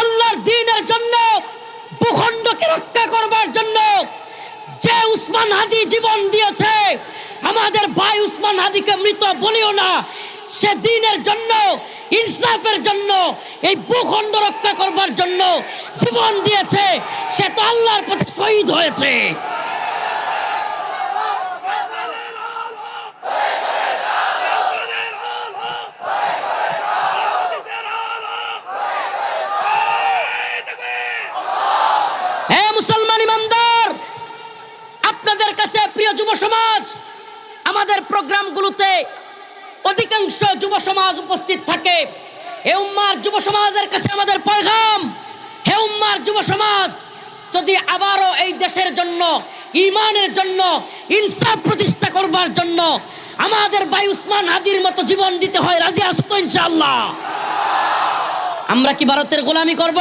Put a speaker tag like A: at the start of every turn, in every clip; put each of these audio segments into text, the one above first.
A: আল্লাহর দিনের জন্য, ভূখণ্ডকে রক্ষা করবার জন্য যে উসমান হাদি জীবন দিয়েছে, আমাদের ভাই উসমান হাদিকে মৃত বলিও না। সে দিনের জন্য, ইনসাফের জন্য, এই ভূখণ্ড রক্ষা করবার জন্য জীবন দিয়েছে। সে তো আল্লাহর পথে শহীদ হয়েছে হে মুসলমান ইমানদার আপনাদের কাছে প্রিয় যুব সমাজ, আমাদের প্রোগ্রামগুলোতে অধিকাংশ যুব সমাজ উপস্থিত থাকে। হে উম্মার যুব সমাজের কাছে আমাদের পয়গাম। হে উম্মার যুব সমাজ, যদি আবারও এই দেশের জন্য, ইমানের জন্য, ইনসাফ প্রতিষ্ঠা করবার জন্য আমাদের ভাই উসমান হাদির মতো জীবন দিতে হয়, রাজি আসতো ইনশাআল্লাহ? আমরা কি ভারতের গোলামি করব?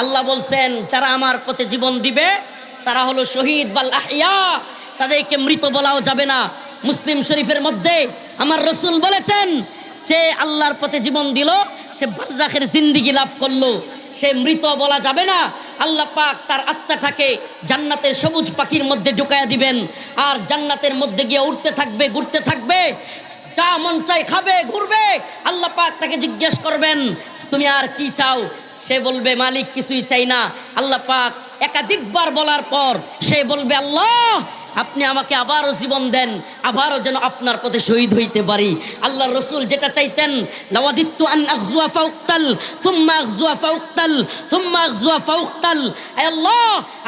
A: আল্লাহ বলছেন, যারা আমার পথে জীবন দিবে তারা হলো শহীদ বাল আহিয়া তাদেরকে মৃত বলাও যাবে না। মুসলিম শরীফের মধ্যে আমার রসুল বলেছেন যে আল্লাহর পথে জীবন দিল, সে বারজাখের জিন্দিগি লাভ করল। সে মৃত বলা যাবে না। আল্লাহ পাক তার আত্মাটাকে জান্নাতের সবুজ পাখির মধ্যে ঢুকায়া দিবেন। আর জান্নাতের মধ্যে গিয়ে উঠতে থাকবে, ঘুরতে থাকবে চা মন চাই খাবে, ঘুরবে। আল্লাহ পাক তাকে জিজ্ঞেস করবেন, তুমি আর কি চাও? সে বলবে, মালিক কিছুই চাই না। আল্লাহ পাক একাধিকবার বলার পর সে বলবে আল্লাহ আপনি আমাকে আবারও জীবন দেন, আবারও যেন আপনার পথে শহীদ হইতে পারি। আল্লাহ রসুল যেটা চাইতেন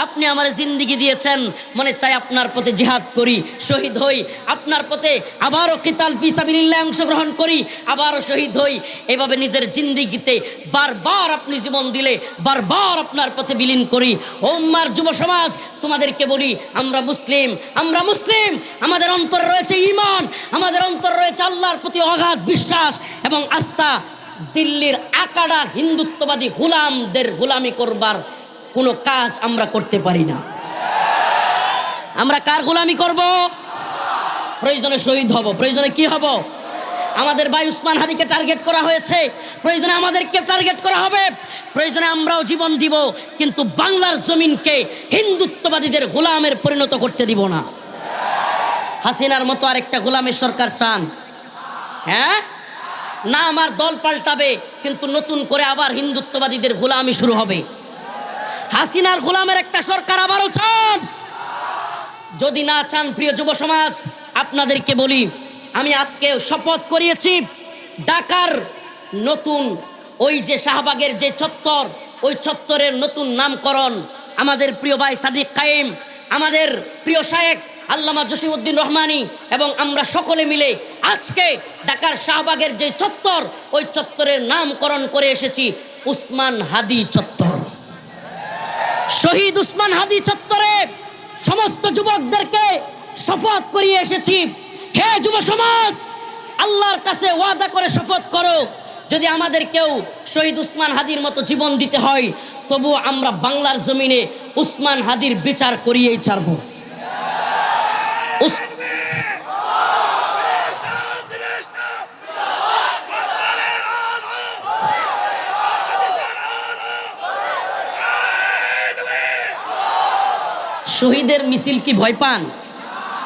A: আপনি আমার জিন্দিগি দিয়েছেন, মনে চাই আপনার পথে জিহাদ করি, শহীদ হই। আপনার পথে আবারও কিতাল ফি সাবিলিল্লাহ অংশগ্রহণ করি, আবারও শহীদ হই। এভাবে নিজের জিন্দিগিতে বারবার আপনি জীবন দিলে, বারবার আপনার পথে বিলীন করি। ওম্মার যুব সমাজ তোমাদেরকে বলি, আমরা মুসলিম আমরা মুসলিম, আমাদের অন্তর রয়েছে ইমান আমাদের অন্তর রয়েছে আল্লাহর প্রতি অগাধ বিশ্বাস এবং আস্থা। দিল্লির আকাড়া হিন্দুত্ববাদী গুলামদের গোলামি করবার কোনো কাজ আমরা করতে পারি না। আমরা কার গোলামি করব? প্রয়োজনে শহীদ হব, প্রয়োজনে কি হব? আমাদের ভাই উসমান হাদিকে টার্গেট করা হয়েছে। প্রয়োজনে আমাদেরকে টার্গেট করা হবে। প্রয়োজনে আমরাও জীবন দিব, কিন্তু বাংলার জমিনকে হিন্দুত্ববাদীদের গোলামের পরিণত করতে দিব না। হাসিনার মতো আরেকটা গোলামের সরকার চান। হ্যাঁ? না, আমার দল পাল্টাবে, কিন্তু নতুন করে আবার হিন্দুত্ববাদীদের গোলামি শুরু হবে। হাসিনার গোলামের একটা সরকার আবারও চান। যদি না চান, প্রিয় যুব সমাজ, আপনাদেরকে বলি আমি আজকে শপথ করিয়েছি, ঢাকার নতুন ওই যে শাহবাগের যে চত্বর, ওই চত্বরের নতুন নামকরণ আমাদের প্রিয় ভাই সাদিক কায়েম, আমাদের প্রিয় শায়েক আল্লামা জসিমউদ্দিন রহমানি এবং আমরা সকলে মিলে আজকে ঢাকার শাহবাগের যে চত্বর, ওই চত্বরের নামকরণ করে এসেছি, উসমান হাদি চত্বর। শহীদ উসমান হাদি চত্বরে সমস্ত যুবকদেরকে শপথ করিয়ে এসেছি। হে যুব সমাজ, আল্লাহর কাছে ওয়াদা করে শপথ করো, যদি আমাদের কেউ শহীদ উসমান হাদির মতো জীবন দিতে হয় তবু আমরা বাংলার জমিনে উসমান হাদির বিচার করিয়েই ছাড়ব। শহীদের মিছিল কি ভয় পান?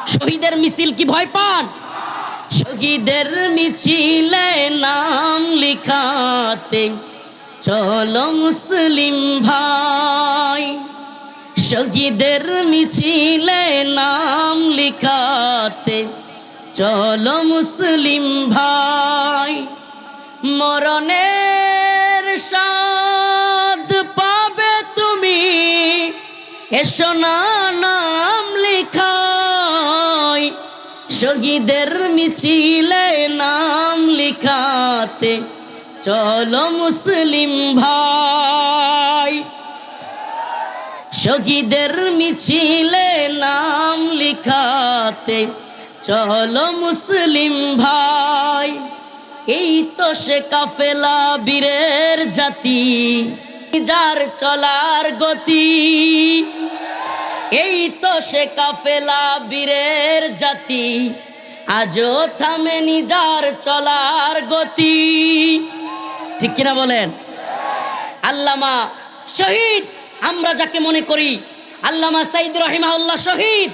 A: শহীদের মিছিল কি ভয় পান? শহীদের মিছিলে নাম লিখাতে চলো মুসলিম ভাই। শহীদের মিছিলে নাম লিখাতে চলো মুসলিম ভাই। মরণের সাদ পাবে তুমি, এসো না লিখাই শহীদের মিছিলে নাম লিখাতে, চলো মুসলিম ভাই। শহীদের মিছিলে নাম লিখাতে, চলো মুসলিম ভাই। এই তো সে কাফেলা বীরের জাতি, যার চলার গতি এই তো সে কাফেলা বীরের জাতি। আজও থামে নিজার চলার গতি। ঠিক কিনা বলেন? আল্লামা শহীদ, আমরা যাকে মনে করি, আল্লামা সাইদ রহিমাউল্লাহ শহীদ,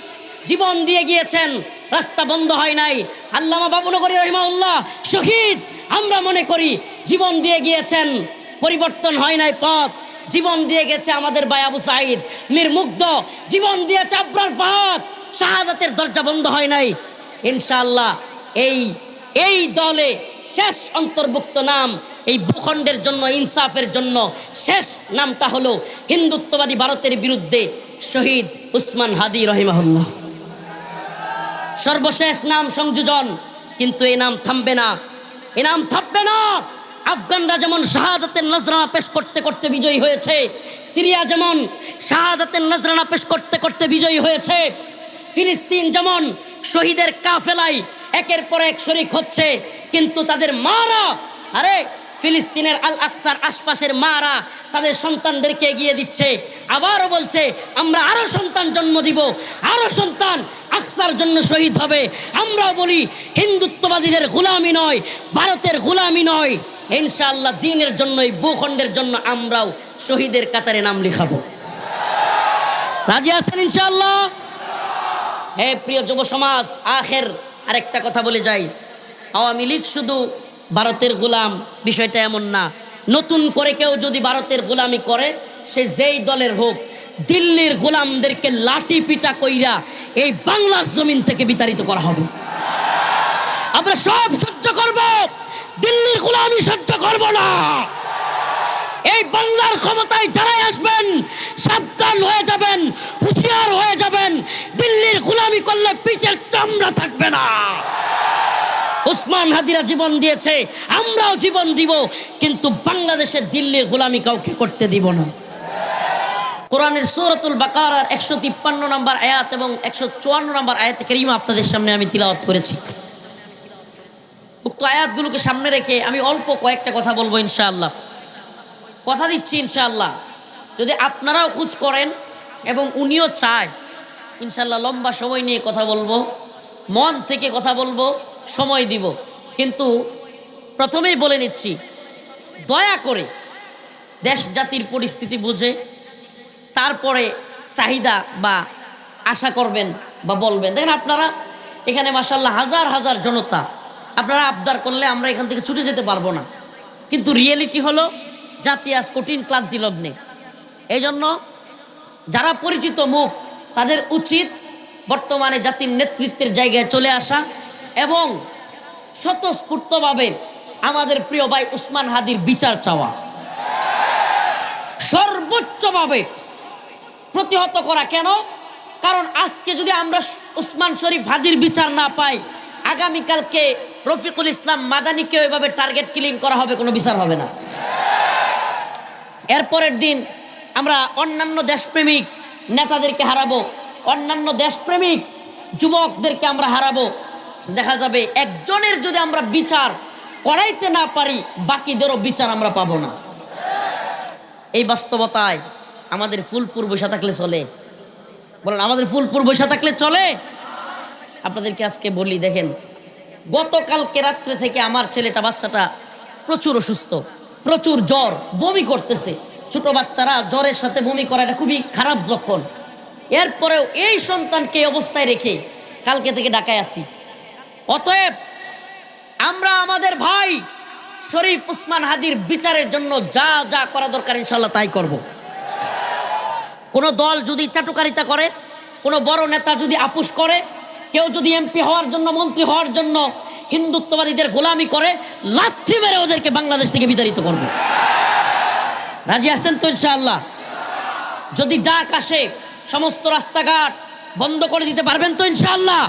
A: জীবন দিয়ে গিয়েছেন, রাস্তা বন্ধ হয় নাই। আল্লামা বাবুনগরী রহিমাউল্লাহ শহীদ, আমরা মনে করি, জীবন দিয়ে গিয়েছেন, পরিবর্তন হয় নাই পথ। জীবন দিয়ে গেছে আমাদের বায়াবু সাইদ। মীর মুগ্ধ, জীবন দিয়েছে আব্রার ফাহাদ। শাহাদাতের দরজা বন্ধ হয় নাই। ইনশাআল্লাহ এই এই দলে শেষ অন্তর্ভুক্ত নাম, এই ভূখণ্ডের জন্য, ইনসাফের জন্য শেষ নামটা হলো হিন্দুত্ববাদী ভারতের বিরুদ্ধে শহীদ উসমান হাদি রহিমাহুল্লাহ। সর্বশেষ নাম সংযোজন, কিন্তু এ নাম থামবে না। এ নাম থামবে না। আফগানরা যেমন শাহাদাতের নজরানা পেশ করতে করতে বিজয়ী হয়েছে, সিরিয়া যেমন শাহাদাতের নজরানা পেশ করতে করতে বিজয়ী হয়েছে, ফিলিস্তিন যেমন শহীদের কাফেলাই একের পর এক শরিক হচ্ছে, কিন্তু তাদের মারা, আরে ফিলিস্তিনের আল আকসার আশপাশের মারা তাদের সন্তানদেরকে এগিয়ে দিচ্ছে, আবারও বলছে, আমরা আরও সন্তান জন্ম দিব, আরও সন্তান আকসার জন্য শহীদ হবে। আমরাও বলি, হিন্দুত্ববাদীদের গোলামি নয়, ভারতের গোলামি নয়। ইনশাআল্লাহ দিনের জন্যই, ভূখণ্ডের জন্য আমরাও শহীদের কাতারে নাম লিখাবো। রাজি আছেন ইনশাআল্লাহ? হে প্রিয় যুব সমাজ, আখের আরেকটা কথা বলে যাই। আওয়ামী লীগ শুধু ভারতের গোলাম, বিষয়টা এমন না। নতুন করে কেউ যদি ভারতের গোলামি করে, সে যেই দলের হোক, দিল্লির গোলামদেরকে লাঠি পিটা কইরা এই বাংলার জমিন থেকে বিতাড়িত করা হবে। আমরা সব সহ্য করব। দিল্লির গোলামি সহ্য করব না। এই বাংলার ক্ষমতায় যারাই আসবেন, সাবধান হয়ে যাবেন, হুঁশিয়ার হয়ে যাবেন। দিল্লির গোলামি করলে পিঠের চামড়া থাকবে না। উসমান হাদিরা জীবন দিয়েছে, আমরাও জীবন দিব, কিন্তু বাংলাদেশের দিল্লির গোলামি কাউকে করতে দিব না। কোরআনের সূরাতুল বাকারার একশো তিপ্পান্ন নম্বর আয়াত এবং একশো চুয়ান্ন নম্বর আয়াত করিমা আপনাদের সামনে আমি তিলাওয়াত করেছি। উক্ত আয়াতগুলোকে সামনে রেখে আমি অল্প কয়েকটা কথা বলব ইনশাআল্লাহ। কথা দিচ্ছি ইনশাআল্লাহ। যদি আপনারাও কুচ করেন এবং উনিও চায় ইনশাল্লাহ লম্বা সময় নিয়ে কথা বলব, মন থেকে কথা বলব, সময় দিব। কিন্তু প্রথমেই বলে নিচ্ছি, দয়া করে দেশ জাতির পরিস্থিতি বুঝে, তারপরে চাহিদা বা আশা করবেন বা বলবেন। দেখেন আপনারা, এখানে মাসাল্লাহ হাজার হাজার জনতা আপনারা আবদার করলে আমরা এখান থেকে ছুটে যেতে পারব না। কিন্তু রিয়েলিটি হলো, জাতি আজ কঠিন ক্লান্তি লগ্নে। এই জন্য যারা পরিচিত মুখ, তাদের উচিত বর্তমানে জাতির নেতৃত্বের জায়গায় চলে আসা এবং স্বতঃস্ফূর্তভাবে আমাদের প্রিয় ভাই উসমান হাদির বিচার চাওয়া। সর্বোচ্চভাবে প্রতিহত করা কেন? কারণ আজকে যদি আমরা উসমান শরীফ হাদির বিচার না পাই, আগামীকালকে রফিকুল ইসলাম মাদানিকে ওইভাবে টার্গেট কিলিং করা হবে, কোনো বিচার হবে না। এরপরের দিন আমরা অন্যান্য দেশপ্রেমিক নেতাদেরকে হারাবো, অন্যান্য দেশপ্রেমিক যুবকদেরকে আমরা হারাবো। দেখা যাবে একজনের যদি আমরা বিচার করাইতে না পারি, বাকিদেরও বিচার আমরা পাবো না। এই বাস্তবতায় আমাদের ফুলপুর বসে থাকলে চলে। বলেন, আমাদের ফুলপুর বসে থাকলে চলে? আপনাদেরকে আজকে বলি, দেখেন গতকালকে রাত্রে থেকে আমার ছেলেটা, বাচ্চাটা প্রচুর অসুস্থ, প্রচুর জ্বর, বমি করতেছে। ছোট বাচ্চারা জ্বরের সাথে বমি করা এটা খুবই খারাপ লক্ষণ। এরপরেও এই সন্তানকে অবস্থায় রেখে কালকে থেকে ডাকায় আসি। অতএব আমরা আমাদের ভাই শরীফ উসমান হাদির বিচারের জন্য যা যা করা দরকার ইনশাল্লাহ তাই করব। কোনো দল যদি চাটুকারিতা করে, কোনো বড় নেতা যদি আপুস করে কেউ যদি এমপি হওয়ার জন্য, মন্ত্রী হওয়ার জন্য হিন্দুত্ববাদীদের গোলামি করে, লাথি মেরে ওদেরকে বাংলাদেশ থেকে বিতাড়িত করব। রাজি আছেন তো ইনশাআল্লাহ? যদি ডাক আসে, সমস্ত রাস্তাঘাট বন্ধ করে দিতে পারবেন তো ইনশাআল্লাহ?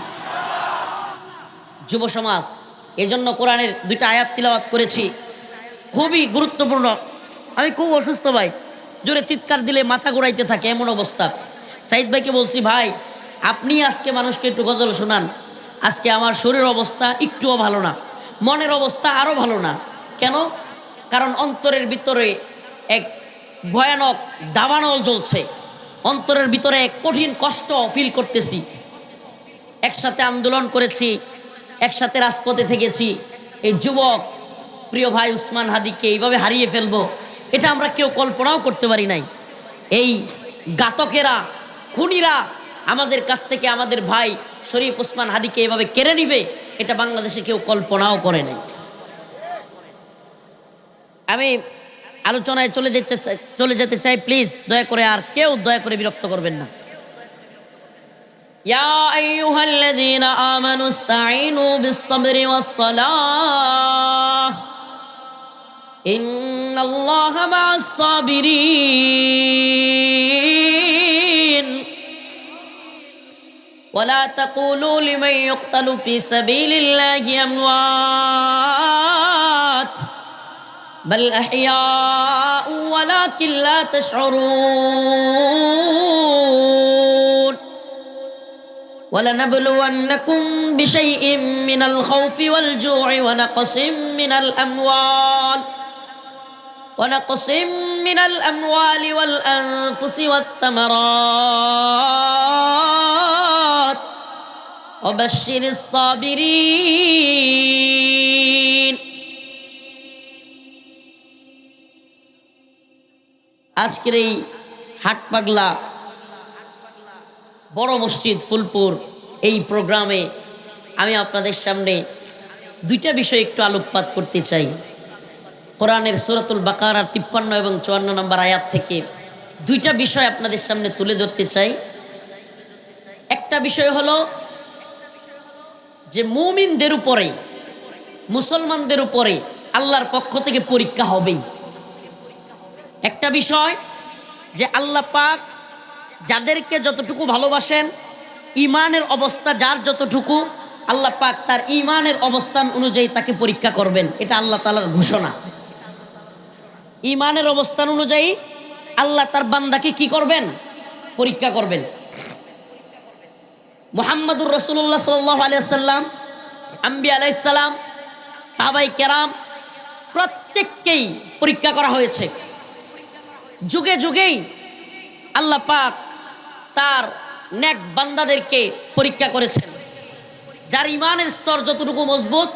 A: যুব সমাজ, এজন্য কোরআনের দুইটা আয়াত তিলাওয়াত করেছি। খুবই গুরুত্বপূর্ণ। আমি খুব অসুস্থ ভাই। জোরে চিৎকার দিলে মাথা ঘোরাইতে থাকে, এমন অবস্থা। সাইদ ভাইকে বলছি, ভাই আপনি আজকে মানুষকে একটু গজল শোনান। আজকে আমার শরীর অবস্থা একটুও ভালো না। মনের অবস্থা আরও ভালো না। কেন? কারণ অন্তরের ভিতরে এক ভয়ানক দাবানল জ্বলছে। অন্তরের ভিতরে এক কঠিন কষ্ট ফিল করতেছি। একসাথে আন্দোলন করেছি, একসাথে রাজপথে থেকেছি। এই যুবক, প্রিয় ভাই উসমান হাদিকে এইভাবে হারিয়ে ফেলব, এটা আমরা কেউ কল্পনাও করতে পারি নাই। এই গাতকেরা, খুনিরা আমাদের কাছ থেকে আমাদের ভাই শরীফ ওসমান হাদিকে এভাবে কেড়ে নিবে এটা বাংলাদেশে কেউ কল্পনাও করে নাই আমি আলোচনায় চলে যেতে চাই- চলে যেতে চাই প্লিজ দয়া করে আর কেউ দয়া করে বিরক্ত করবেন না يا أيها الذين آمنوا استعينوا بالصبر والصلاة إن الله مع الصابرين ولا تقولوا لمن يقتل في سبيل الله أموات بل أحياء ولكن لا تشعرون. ولنبلونكم بشيء من الخوف والجوع ونقص من الأموال ونقص من الأموال والأنفس والثمرات. وبشر الصابرين আজকের এই হাট পাগলা বড় মসজিদ ফুলপুর এই প্রোগ্রামে আমি আপনাদের সামনে দুইটা বিষয় একটু আলোকপাত করতে চাই কোরআনের সুরাতুল বাকারার তিপ্পান্ন এবং চুয়ান্ন নম্বর আয়াত থেকে দুইটা বিষয় আপনাদের সামনে তুলে ধরতে চাই একটা বিষয় হলো যে মুমিনদের উপরে, মুসলমানদের উপরে আল্লাহর পক্ষ থেকে পরীক্ষা হবেই। একটা বিষয় যে আল্লাহ পাক যাদেরকে যতটুকু ভালোবাসেন ইমানের অবস্থা যার যতটুকু, আল্লাহ পাক তার ইমানের অবস্থান অনুযায়ী তাকে পরীক্ষা করবেন। এটা আল্লাহ তালার ঘোষণা। ইমানের অবস্থান অনুযায়ী আল্লাহ তার বান্দাকে কি করবেন? পরীক্ষা করবেন। মোহাম্মদুর রসুল্লাহ সাল্লাহ আলিয়াল্লাম আম্বি আলাইসাল্লাম সাহাবাই কেরাম, প্রত্যেককেই পরীক্ষা করা হয়েছে। যুগে যুগেই আল্লাহ পাক তার নেক বান্দাদেরকে পরীক্ষা করেছেন। যার ইমানের স্তর যতটুকু মজবুত,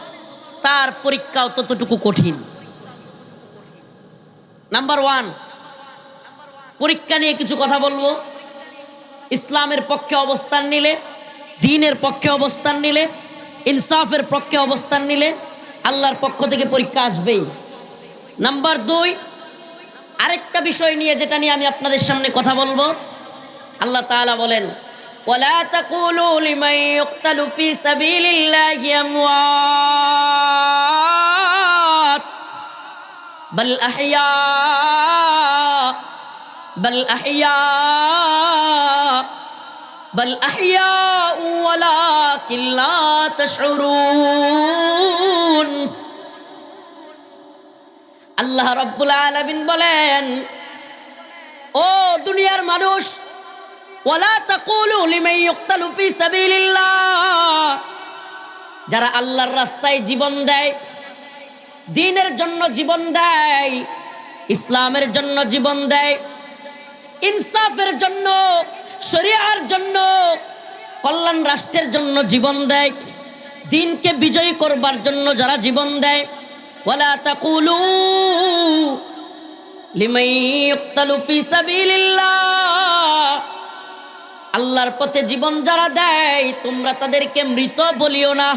A: তার পরীক্ষাও ততটুকু কঠিন। নাম্বার ওয়ান পরীক্ষা নিয়ে কিছু কথা বলব। ইসলামের পক্ষে অবস্থান নিলে দিনের পক্ষে অবস্থান নিলে ইনসাফের পক্ষে অবস্থান নিলে আল্লাহর পক্ষ থেকে পরীক্ষা আসবেই নাম্বার দুই আরেকটা বিষয় নিয়ে যেটা নিয়ে আমি আপনাদের সামনে কথা বলবো আল্লাহ তাআলা বলেন ولا تقولوا لمن يقتل في سبيل الله أموات بل أحياء بل أحياء بل أحياء আল্লাহ রব্বুল আলমিন বলেন, ও দুনিয়ার মানুষ যারা আল্লাহর রাস্তায় জীবন দেয়, দিনের জন্য জীবন দেয়, ইসলামের জন্য জীবন দেয়, ইনসাফের জন্য, শরিয়ার জন্য কল্যাণ রাষ্ট্রের জন্য জীবন দেয়, দিনকে বিজয়ী করবার জন্য যারা জীবন দেয়। তাকুলু সাবিলিল্লাহ। আল্লাহর পথে জীবন যারা দেয়, তোমরা তাদেরকে মৃত বলিও না।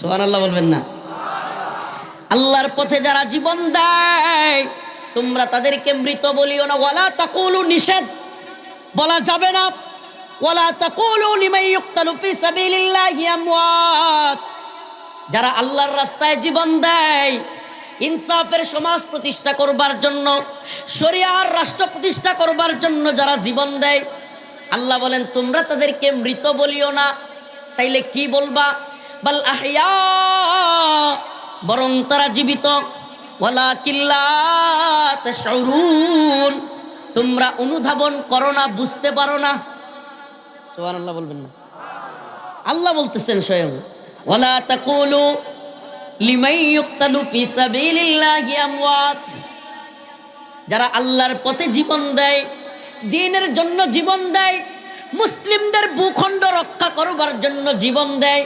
A: সুবহানাল্লাহ বলবেন না। আল্লাহর পথে যারা জীবন দেয়, তোমরা তাদেরকে মৃত বলিও না। বলা তাকুলু নিষেধ। বলা যাবে না। ওয়ালা তাকুলু লিমান ইউক্তালু ফি সাবিলিল্লাহি আমওয়াত। যারা আল্লাহর রাস্তায় জীবন দেয়, ইনসাফের সমাজ প্রতিষ্ঠা করবার জন্য, শরিয়ার রাষ্ট্র প্রতিষ্ঠা করবার জন্য যারা জীবন দেয়, আল্লাহ বলেন, তোমরা তাদেরকে মৃত বলিও না, তাইলে কি বলবা? বল আহিয়া বরং তারা জীবিত। ওয়ালা কিল্লা তোমরা অনুধাবন করো না, বুঝতে পারো না। সুবহানাল্লাহ বলবেন না। আল্লাহ বলতেছেন স্বয়ং, ওয়ালা তাকুলু লিমান ইউক্তালু ফি সাবিলিল্লাহি আমওয়াত। যারা আল্লাহর পথে জীবন দেয় দ্বীনের জন্য জীবন দেয়, মুসলিমদের ভূখণ্ড রক্ষা করবার জন্য জীবন দেয়,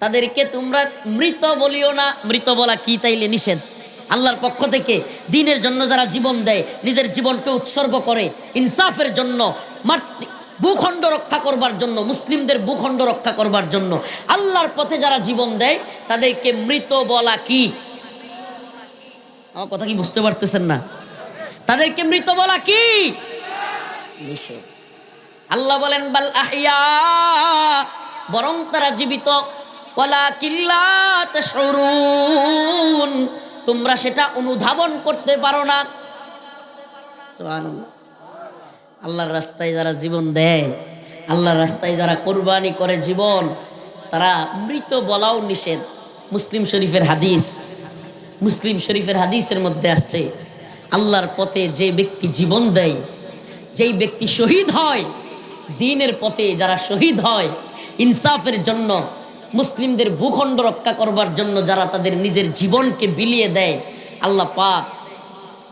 A: তাদেরকে তোমরা মৃত বলিও না। মৃত বলা কি তাইলে নিষেধ? আল্লাহর পক্ষ থেকে দিনের জন্য যারা জীবন দেয়, নিজের জীবনকে উৎসর্গ করে, ইনসাফের জন্য ভূখণ্ড রক্ষা করবার জন্য, মুসলিমদের ভূখণ্ড রক্ষা করবার জন্য, আল্লাহর পথে যারা জীবন দেয়, তাদেরকে মৃত বলা কি? আমার কথা কি বুঝতে পারতেছেন না? তাদেরকে মৃত বলা কি? আল্লাহ বলেন, বাল আহিয়া বরং তারা জীবিত। ওয়ালা কিল্লাত সরুন তোমরা সেটা অনুধাবন করতে পারো না। আল্লাহর রাস্তায় যারা জীবন দেয়, আল্লাহর রাস্তায় যারা কোরবানি করে জীবন, তারা মৃত বলাও নিষেধ। মুসলিম শরীফের হাদিস, মুসলিম শরীফের হাদিসের মধ্যে আসছে, আল্লাহর পথে যে ব্যক্তি জীবন দেয়, যেই ব্যক্তি শহীদ হয়, দিনের পথে যারা শহীদ হয়, ইনসাফের জন্য মুসলিমদের ভূখণ্ড রক্ষা করবার জন্য যারা তাদের নিজের জীবনকে বিলিয়ে দেয়, আল্লাহ পাক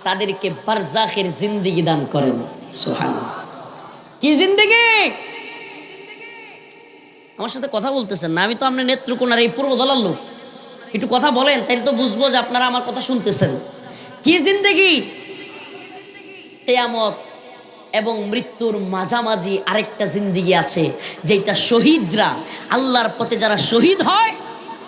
A: তাদেরকে বারজাখের জিন্দিগি দান করেন। কি জিন্দিগি? আমার সাথে কথা বলতেছেন না, আমি তো আপনার নেত্রকোনার এই পূর্ব দলার লোক। একটু কথা বলেন তাই তো বুঝব যে আপনারা আমার কথা শুনতেছেন। কি জিন্দেগি? কেয়ামত এবং মৃত্যুর মাঝামাঝি আরেকটা জিন্দিগি আছে যেটা শহীদরা, আল্লাহর পথে যারা শহীদ হয়,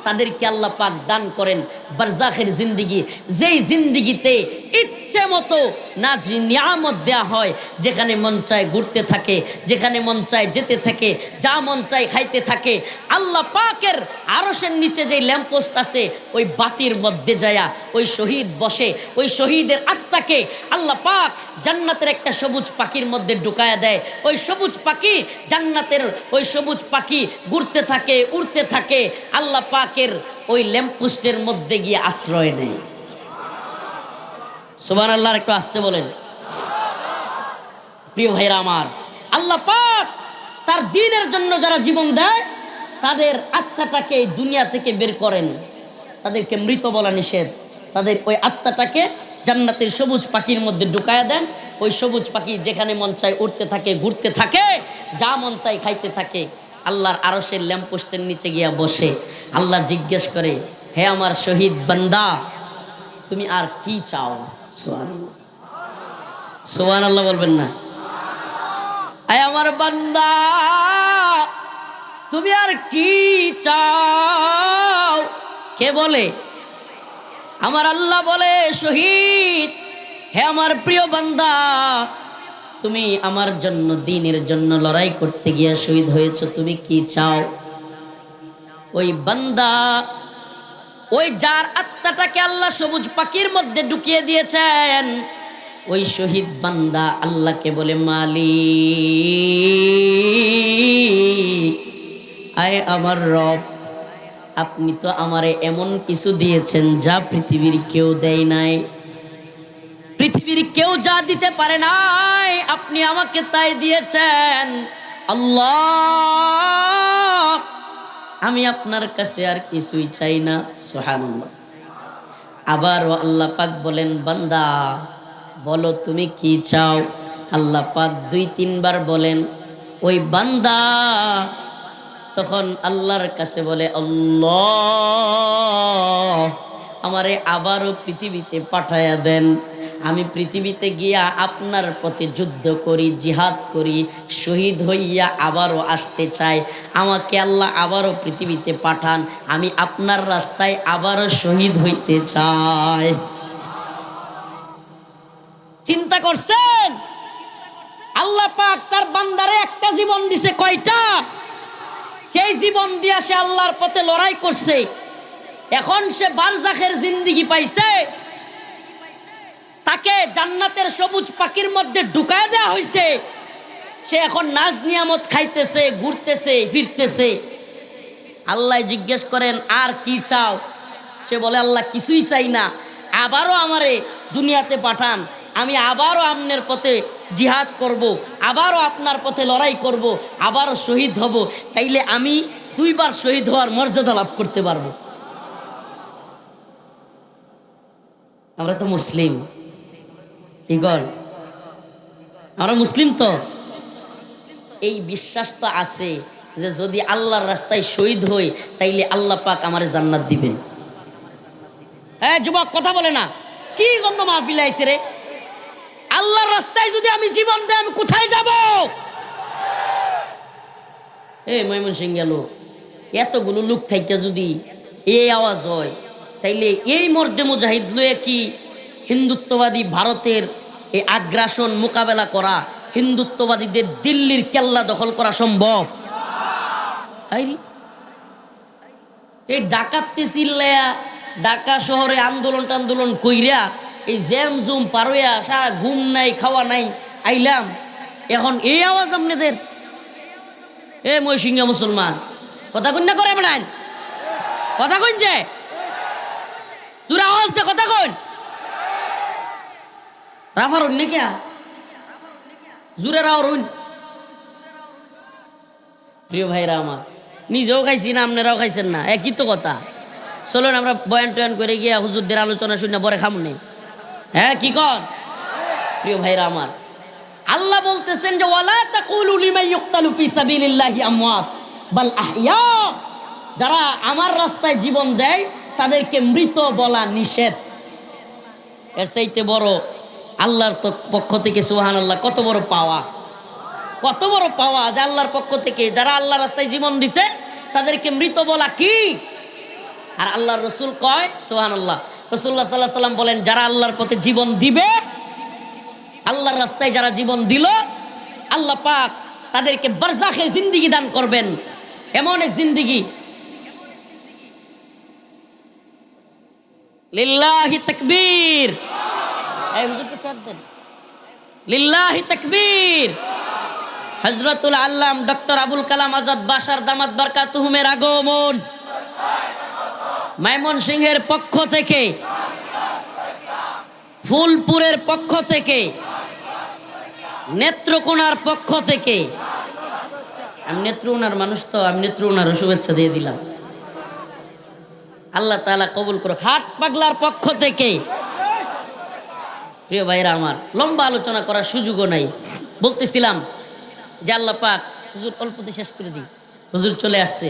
A: তাদেরকে আল্লাহ পাক দান করেন বারজাখের জিন্দিগি। যেই জিন্দিগিতে ইচ্ছে মতো না নিয়ামত দেয়া হয়। যেখানে মন চায় ঘুরতে থাকে, যেখানে মন চায় যেতে থাকে, যা মন চায় খাইতে থাকে। আল্লাহ পাকের আরসের নিচে যে ল্যাম্পোস্ট আছে, ওই বাতির মধ্যে যায়া, ওই শহীদ বসে, ওই শহীদের আত্মাকে আল্লাহ পাক জান্নাতের একটা সবুজ পাখির মধ্যে ঢুকায়া দেয়। ওই সবুজ পাখি জান্নাতের, ওই সবুজ পাখি ঘুরতে থাকে, উড়তে থাকে। আল্লাহ পাকের ওই ল্যাম্পোস্টের মধ্যে গিয়ে আশ্রয় নেয়। সুবান আল্লাহর একটু আসতে বলেন। প্রিয় ভাইরা আমার, আল্লাহ পাক তার দিনের জন্য যারা জীবন দেয়, তাদের আত্মাটাকে দুনিয়া থেকে বের করেন। তাদেরকে মৃত বলা নিষেধ। তাদের ওই আত্মাটাকে জান্নাতের সবুজ পাখির মধ্যে ঢুকায়া দেন। ওই সবুজ পাখি যেখানে মন চায় উঠতে থাকে, ঘুরতে থাকে, যা মন চায় খাইতে থাকে, আল্লাহর আরসের ল্যাম্পোস্টের নিচে গিয়া বসে। আল্লাহ জিজ্ঞেস করে, হে আমার শহীদ বান্দা, তুমি আর কি চাও? সোহান আল্লাহ বলবেন না। আয় আমার বান্দা, তুমি আর কি চাও? কে বলে? আমার আল্লাহ বলে, শহীদ। হে আমার প্রিয় বান্দা, তুমি আমার জন্য, দিনের জন্য লড়াই করতে গিয়ে শহীদ হয়েছ, তুমি কি চাও? ওই বান্দা ওই যার আত্মাটাকে আল্লাহ সবুজ পাখির মধ্যে ঢুকিয়ে দিয়েছেন, ওই শহীদ বান্দা আল্লাহকে বলে, মালিক, আয় আমার রব, আপনি তো আমারে এমন কিছু দিয়েছেন যা পৃথিবীর কেউ দেয় নাই। পৃথিবীর কেউ যা দিতে পারে নাই, আপনি আমাকে তাই দিয়েছেন। আল্লাহ আমি আপনার কাছে আর কিছুই চাই না সোহানুল্লাহ আবার আল্লাহ পাক বলেন, বান্দা, বলো তুমি কি চাও? আল্লাহ পাক দুই, তিনবার বলেন, ওই বান্দা তখন আল্লাহর কাছে বলে, আল্লাহ, আমারে আবারও পৃথিবীতে পাঠায়া দেন। আমি পৃথিবীতে গিয়া আপনার পথে যুদ্ধ করি, জিহাদ করি, শহীদ হইয়া আবারও আসতে চাই। আমাকে আল্লাহ আবারও পৃথিবীতে পাঠান, আমি আপনার রাস্তায় আবারও শহীদ হইতে চাই। চিন্তা করছেন? আল্লাহ পাক তার বান্দারে একটা জীবন দিছে কয়টা? সেই জীবন দিয়া সে আল্লাহর পথে লড়াই করছে। এখন সে বারজাখের জিন্দিগি পাইছে। তাকে জান্নাতের সবুজ পাখির মধ্যে ঢুকায় দেওয়া হয়েছে সে এখন নাজ নিয়ামত খাইতেছে, ঘুরতেছে, ফিরতেছে। আল্লাহ জিজ্ঞেস করেন, আর কি চাও? সে বলে, আল্লাহ কিছুই চাই না। আবারও আমারে দুনিয়াতে পাঠান। আমি আবারও আপনার পথে জিহাদ করব। আবারও আপনার পথে লড়াই করব। আবারও শহীদ হব। তাইলে আমি দুইবার শহীদ হওয়ার মর্যাদা লাভ করতে পারব। আমরা তো মুসলিম। কি আমরা মুসলিম তো। এই বিশ্বাস তো আছে যে যদি আল্লাহর রাস্তায় শহীদ হই, তাইলে আল্লাহ পাক আমারে জান্নাত দিবেন। হ্যাঁ যুবক, কথা বলে না। কি জন্য মাহফিল আইছে রে? আল্লাহর রাস্তায় যদি আমি জীবন আমি কোথায় যাব? এ ময়মন সিং গেল এতগুলো লোক থাইকা যদি এই আওয়াজ হয়, তাইলে এই মর্দে মুজাহিদ লয়ে কি হিন্দুত্ববাদী ভারতের এই আগ্রাসন মোকাবেলা করা, হিন্দুত্ববাদীদের দিল্লির কেল্লা দখল করা সম্ভব? এই ডাকাতে চিল্লায়া ঢাকা শহরে আন্দোলন টান্দোলন কইরা এই জ্যাম জুম পারোয়া, সারা ঘুম নাই, খাওয়া নাই, আইলাম। এখন এই আওয়াজ আপনাদের? এ ময়সিংহা মুসলমান, কথা কন্যা করে বেড়ান কথা কইছে চুরা আওয়াজ দে কথা কইন। রাফার অন্য কে জুরে রাও রুন প্রিয় ভাইরা আমার, নিজেও খাইছি না, আপনারাও খাইছেন না। একই তো কথা? চলুন, আমরা বয়ান টয়ান করে গিয়া হুজুরদের আলোচনা শুনে পরে খামনে হ্যাঁ কি কর প্রিয় ভাইরা আমার, আল্লাহ বলতেছেন যে, ওয়ালা তাকুলু লিমান ইউক্তালু ফি সাবিলিল্লাহি আমওয়াত বাল আহইয়া। যারা আমার রাস্তায় জীবন দেয়, তাদেরকে মৃত বলা নিষেধ। এর চাইতে বড় আল্লাহর পক্ষ থেকে সুহান আল্লাহ কত বড় পাওয়া। কত বড় পাওয়া যে আল্লাহর পক্ষ থেকে যারা আল্লাহ রাস্তায় জীবন দিছে, তাদেরকে মৃত বলা কি? আর আল্লাহর রসুল কয় সোহান আল্লাহ রসুল্লাহ সাল্লাহ সাল্লাম বলেন, যারা আল্লাহর পথে জীবন দিবে, আল্লাহর রাস্তায় যারা জীবন দিল, আল্লাহ পাক তাদেরকে বারজাখের জিন্দিগি দান করবেন। এমন এক জিন্দিগি। লিল্লাহি তাকবীর। হজরতুল আল্লাম ডক্টর আবুল কালাম আজাদ বাসার দামাত বারকাতুহুমের আগমন। মাইমন সিংহের পক্ষ থেকে, ফুলপুরের পক্ষ থেকে, নেত্রকোনার পক্ষ থেকে, আমি নেত্রকোনার মানুষ তো, আমি নেত্রকোনারও শুভেচ্ছা দিয়ে দিলাম। আল্লাহ তাআলা কবুল করো হাট পাগলার পক্ষ থেকে প্রিয় ভাইরা আমার, লম্বা আলোচনা করার সুযোগও নাই। বলতেছিলাম যে আল্লাহ পাক, হুজুর অল্পতে শেষ করে দিই। হুজুর চলে আসছে।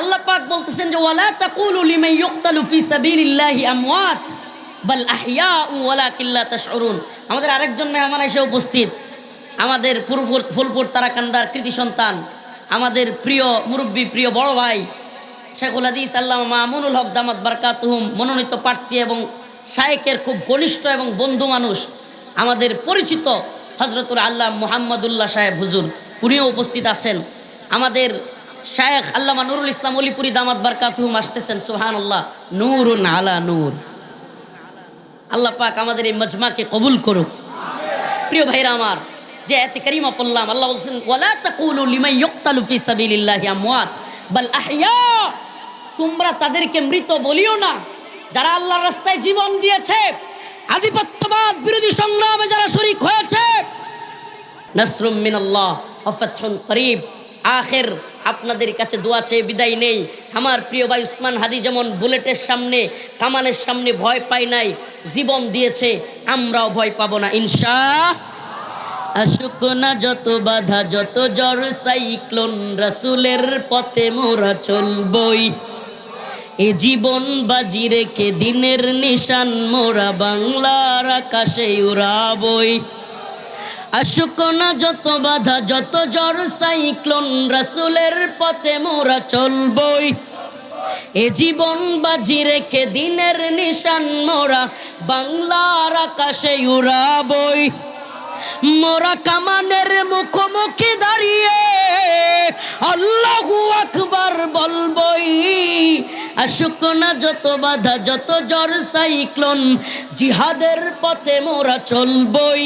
A: আল্লাহ পাক বলতেছেন যে, ওয়ালা তাকুলু লিমান ইউক্তালু ফি সাবিলিল্লাহি আমওয়াত, বাল আহইয়াউ ওয়ালাকিন লা তাশউরুন। আমাদের আরেকজন মেহমান এসে উপস্থিত। আমাদের ফুলপুর ফুলপুর তারাকান্দার কৃতি সন্তান, আমাদের প্রিয় মুরব্বী, প্রিয় বড় ভাই, শেখুল হাদিস আল্লাহ মামুনুল হক দামাত বারকাতুহুম, মনোনীত প্রার্থী এবং শায়েকের খুব ঘনিষ্ঠ এবং বন্ধু মানুষ, আমাদের পরিচিত হজরতুল আল্লাহ মোহাম্মদুল্লাহ সাহেব হুজুর, উনিও উপস্থিত আছেন। আমাদের শায়েখ আল্লামা নুরুল ইসলাম অলিপুরি দামাত বারকাতুহুম আসতেছেন সোহান আল্লাহ নূরুন আলা নূর। আল্লাহ পাক আমাদের এই মজমাকে কবুল করুক। প্রিয় ভাইরা আমার, যে এতে করিমা পড়লাম, আল্লাহ বলছেন, ওয়ালা তাকুলু লিমান ইউক্তালু ফি সাবিলিল্লাহি আমওয়াত, বাল তোমরা তাদেরকে মৃত বলিও না। যারা আল্লাহর রাস্তায় জীবন দিয়েছে, আধিপত্যবাদ বিরোধী সংগ্রামে যারা শরীক হয়েছে করিব আখের, আপনাদের কাছে দোয়া চেয়ে বিদায় নেই। আমার প্রিয় ভাই উসমান হাদি যেমন বুলেটের সামনে, কামানের সামনে ভয় পায় নাই, জীবন দিয়েছে, আমরাও ভয় পাবো না ইনশা আসুক না যত বাধা, যত জ্বর, সাইক্লোন রাসুলের পথে মোরা চলবই। এ জীবন বাজি রেখে দিনের নিশান, মোরা বাংলার আকাশে উড়াবই। আসুক না যত বাধা, যত জ্বর, সাইক্লোন রাসুলের পথে মোরা চলবই। এ জীবন বাজি রেখে দিনের নিশান, মোরা বাংলার আকাশে উড়াবই। মোরা কামানের মুখোমুখি দাঁড়িয়ে আল্লাহু আকবার বলবই, আসুক না যত বাধা, যত জ্বর, সাইক্লোন, জিহাদের পথে মোরা চলবই।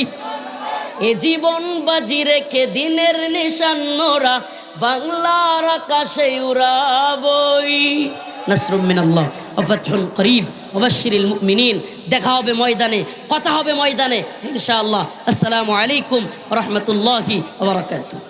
A: এ জীবন বাজি রেখে দিনের নিশান মোরা বাংলার আকাশে উড়াবই। নাসরুম মিনাল্লাহ ওয়া ফাতহুন করিব ওয়া বাশশিরিল মুমিনিন। দেখা হবে ময়দানে, কথা হবে ময়দানে, ইনশাআল্লাহ। আসসালামু আলাইকুম ওয়া রাহমাতুল্লাহি ওয়া বারাকাতুহু।